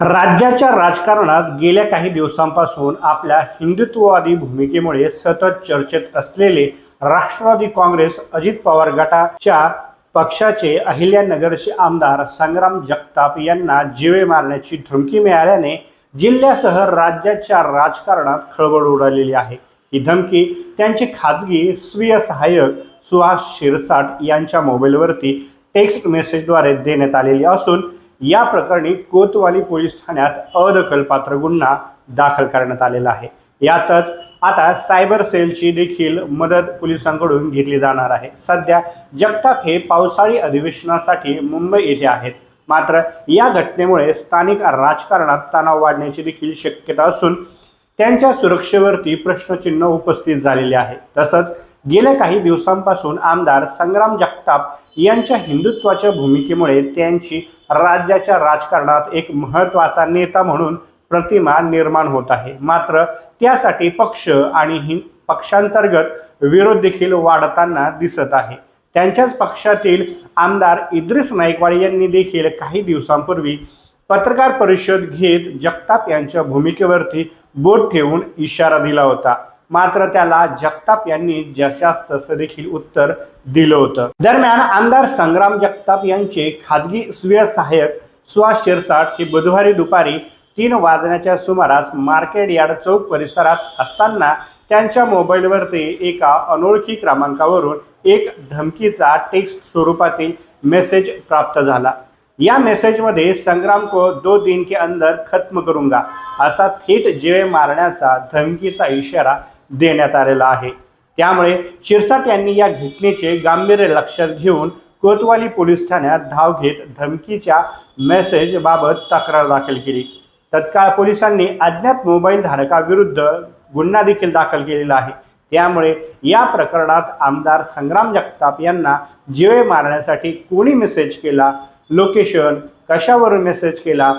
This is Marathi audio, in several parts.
राज्याच्या राजकारणात गेल्या काही दिवसांपासून आपल्या हिंदुत्ववादी भूमिकेमुळे सतत चर्चेत असलेले राष्ट्रवादी काँग्रेस अजित पवार गटाच्या पक्षाचे अहिल्यानगरचे आमदार संग्राम जगताप यांना जीवे मारण्याची धमकी मिळाल्याने जिल्ह्यासह राज्याच्या राजकारणात खळबळ उडालेली आहे. ही धमकी त्यांचे खाजगी स्वीय सहाय्यक सुहास शिरसाट यांच्या मोबाईलवरती टेक्स्ट मेसेजद्वारे देण्यात आलेली असून या प्रकरणी कोतवाली पोलीस ठाण्यात अदखलपात्र गुन्हा दाखल करण्यात आलेला आहे. यातच आता सायबर सेलची देखील मदत पोलिसांकडून घेतली जाणार आहे. सध्या जगताप हे पावसाळी अधिवेशनासाठी मुंबई येथे आहेत. मात्र या घटनेमुळे स्थानिक राजकारणात तणाव वाढण्याची देखील शक्यता असून त्यांच्या सुरक्षेवरती प्रश्नचिन्ह उपस्थित झालेले आहे. तसंच गेल्या काही दिवसांपासून आमदार संग्राम जगताप यांच्या हिंदुत्वाच्या भूमिकेमुळे त्यांची राज्याच्या राजकारणात एक महत्त्वाचा नेता म्हणून प्रतिमा निर्माण होत आहे. मात्र त्यासाठी पक्ष आणि हि पक्षांतर्गत विरोध देखील वाढताना दिसत आहे. त्यांच्याच पक्षातील आमदार इद्रिस नाईकवाड यांनी देखील काही दिवसांपूर्वी पत्रकार परिषद घेत जगताप यांच्या भूमिकेवरती बोट ठेवून इशारा दिला होता. मात्र त्याला जगताप यांनी जशास तसं देखील उत्तर दिलं होतं. दरम्यान आमदार संग्राम जगताप यांचे खाजगी स्वीय सहाय्यक सुहास शिरसाट हे बुधवारी दुपारी तीन वाजण्याच्या सुमारास मार्केट यार्ड चौक परिसरात असताना त्यांच्या मोबाईलवरती एका अनोळखी क्रमांकावरून एक धमकीचा टेक्स्ट स्वरूपातील मेसेज प्राप्त झाला. या मेसेजमध्ये संग्राम को दो दिन के अंदर खत्म करूंगा असा थेट जीवे मारण्याचा धमकीचा इशारा देण्यात आलेला आहे. त्यामुळे शिरसाट यांनी या घटनेचे गांभीर्य लक्षात घेऊन कोतवाली पोलीस ठाण्यात धाव घेत धमकीच्या मेसेजबाबत तक्रार दाखल केली. तत्काळ पोलिसांनी अज्ञात मोबाईल धारकाविरुद्ध गुन्हा देखील दाखल केलेला आहे. त्यामुळे या प्रकरणात आमदार संग्राम जगताप यांना जीवे मारण्यासाठी कोणी मेसेज केला? लोकेशन कशावरून मेसेज केला?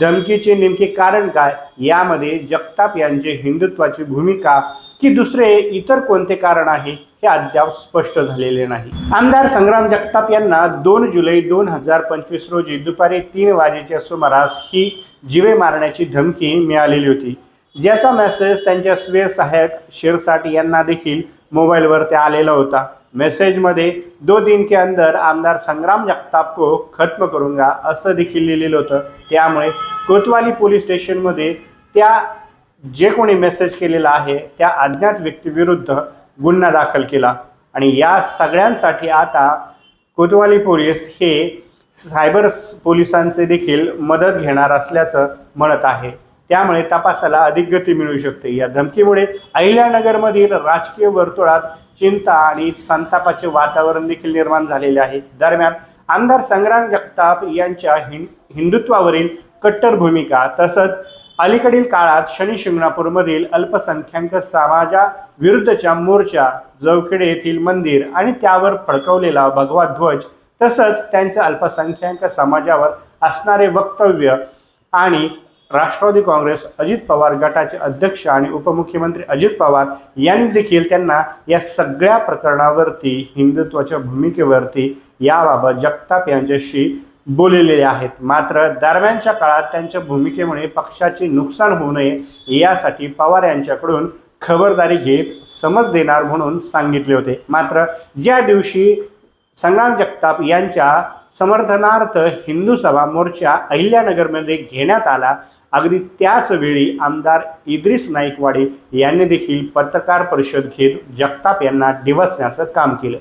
धमकीचे नेमके कारण काय? यामध्ये जगताप यांचे हिंदुत्वाची भूमिका की दुसरे इतर कोणते कारण आहे हे अद्याप स्पष्ट झालेले नाही. आमदार संग्राम जगताप यांना दोन जुलै दोन हजार पंचवीस रोजी दुपारी तीन वाजेच्या सुमारास ही जीवे मारण्याची धमकी मिळालेली होती. ज्याचा मेसेज त्यांच्या स्वीय सहाय्यक शिरसाट यांना देखील मोबाईलवर त्या आलेला होता. मेसेजमध्ये दो दिन के अंदर आमदार संग्राम जगताप को खत्म करूंगा असं देखील लिहिलेलं होतं. त्यामुळे कोतवाली पोलीस स्टेशनमध्ये त्या जे कोणी मेसेज केलेला आहे त्या अज्ञात व्यक्तीविरुद्ध गुन्हा दाखल केला. आणि या सगळ्यांसाठी आता कोतवाली पोलीस हे सायबर पोलिसांचे देखील मदत घेणार असल्याचं म्हणत आहे. त्यामुळे तपासाला अधिक गती मिळू शकते. या धमकीमुळे अहिल्यानगरमधील राजकीय वर्तुळात चिंता आणि संतापाचे वातावरण देखील निर्माण झालेले आहे. दरम्यान आमदार संग्राम जगताप यांच्या हिं हिंदुत्वावरील कट्टर भूमिका तसंच अलीकडील काळात शनी शिंगणापूरमधील अल्पसंख्याक समाजाविरुद्धच्या मोर्चा जवखेडे येथील मंदिर आणि त्यावर फडकवलेला भगवा ध्वज तसंच त्यांचं अल्पसंख्याक समाजावर असणारे वक्तव्य आणि राष्ट्रवादी काँग्रेस अजित पवार गटाचे अध्यक्ष आणि उपमुख्यमंत्री अजित पवार यांनी देखील त्यांना या सगळ्या प्रकरणावरती हिंदुत्वाच्या भूमिकेवरती याबाबत जगताप यांच्याशी बोललेले आहेत. मात्र दरम्यानच्या काळात त्यांच्या भूमिकेमुळे पक्षाचे नुकसान होऊ नये यासाठी पवार यांच्याकडून खबरदारी घेत समज देणार म्हणून सांगितले होते. मात्र ज्या दिवशी संग्राम जगताप यांच्या समर्थनार्थ हिंदू सभा मोर्चा अहिल्यानगरमध्ये घेण्यात आला अगदी त्याच वेळी आमदार इद्रिस नाईकवाडे यांनी देखील पत्रकार परिषद घेत जगताप यांना डिवचण्याचं काम केलं.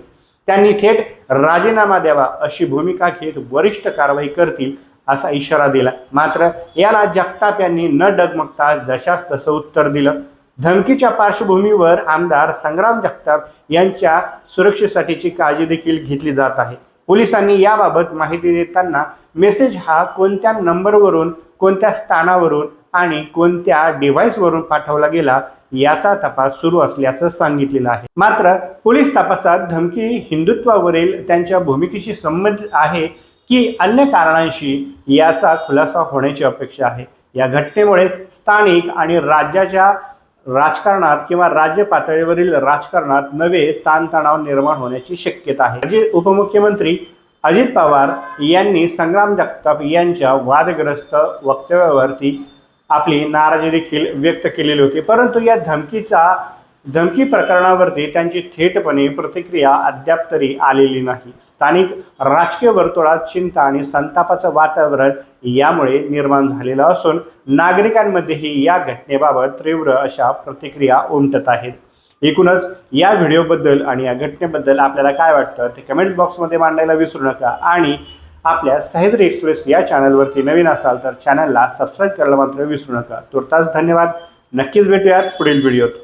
त्यांनी थेट राजीनामा द्यावा अशी भूमिका घेत वरिष्ठ कारवाई करतील असा इशारा दिला. मात्र याला जगताप यांनी न डगमगता जशास तसं उत्तर दिलं. धमकीच्या पार्श्वभूमीवर आमदार संग्राम जगताप यांच्या सुरक्षेसाठीची काळजी देखील घेतली जात आहे. पोलिसांनी याबाबत माहिती देताना मेसेज हा कोणत्या नंबरवरून कोणत्या स्थानावरून आणि कोणत्या डिव्हाइसवरून पाठवला गेला याचा तपास सुरू असल्याचं सांगितलेलं आहे. मात्र पोलीस तपासात धमकी हिंदुत्वावरील त्यांच्या भूमिकेशी संबंधित आहे की अन्य कारणांशी याचा खुलासा होण्याची अपेक्षा आहे. या घटनेमुळे स्थानिक आणि राज्याच्या राजकारणात किंवा राज्य पातळीवरील राजकारणात नवे ताणतणाव निर्माण होण्याची शक्यता आहे. जे उपमुख्यमंत्री अजित पवार यांनी संग्राम जगताप यांच्या वादग्रस्त वक्तव्यावरती आपली नाराजी देखील व्यक्त केलेली होती. परंतु या धमकीचा धमकी प्रकरणावरती त्यांची थेटपणे प्रतिक्रिया अद्याप तरी आलेली नाही. स्थानिक राजकीय वर्तुळात चिंता आणि संतापाचं वातावरण यामुळे निर्माण झालेलं असून नागरिकांमध्येही या घटनेबाबत तीव्र अशा प्रतिक्रिया उमटत आहेत. एकूणच या व्हिडिओबद्दल आणि या घटनेबद्दल आपल्याला काय वाटतं? ते कमेंट बॉक्समध्ये मांडायला विसरू नका. आणि आपल्या सह्याद्री एक्सप्रेस या चॅनलवरती नवीन असाल तर चॅनलला सबस्क्राईब करायला मात्र विसरू नका. तुर्तास धन्यवाद. नक्कीच भेटूयात पुढील व्हिडिओत.